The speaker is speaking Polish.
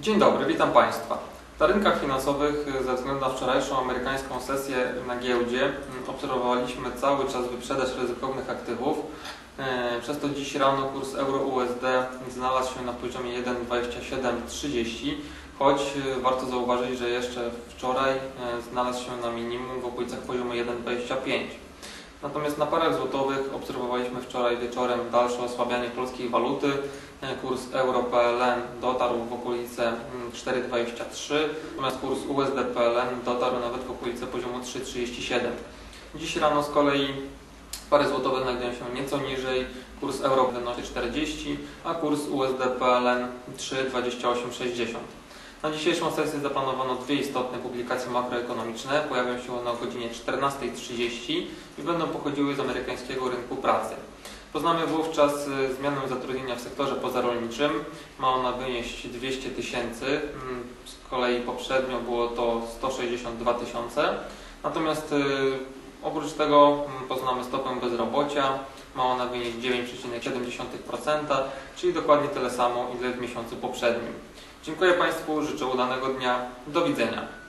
Dzień dobry, witam Państwa. Na rynkach finansowych y, ze względu na wczorajszą amerykańską sesję na giełdzie obserwowaliśmy cały czas wyprzedaż ryzykownych aktywów. E, Przez to dziś rano kurs euro-USD znalazł się na poziomie 1,2730, choć y, warto zauważyć, że jeszcze wczoraj e, znalazł się na minimum w okolicach poziomu 1,25. Natomiast na parach złotowych obserwowaliśmy wczoraj wieczorem dalsze osłabianie polskiej waluty. Kurs euro-PLN dotarł w okolice mm, 4,23, natomiast kurs USD-PLN dotarł nawet w okolice poziomu 3,37. Dziś rano z kolei pary złotowe znajdują się nieco niżej, kurs euro wynosi 40, a kurs USD-PLN 3,2860. Na dzisiejszą sesję zaplanowano dwie istotne publikacje makroekonomiczne. Pojawią się one o godzinie 14.30 i będą pochodziły z amerykańskiego rynku pracy. Poznamy wówczas y, zmianę zatrudnienia w sektorze pozarolniczym. Ma ona wynieść 200 tysięcy, mm, z kolei poprzednio było to 162 tysiące. Natomiast y, oprócz tego mm, poznamy stopę bezrobocia. Ma ona wynieść 9,7%, czyli dokładnie tyle samo, ile w miesiącu poprzednim. Dziękuję Państwu, życzę udanego dnia. Do widzenia.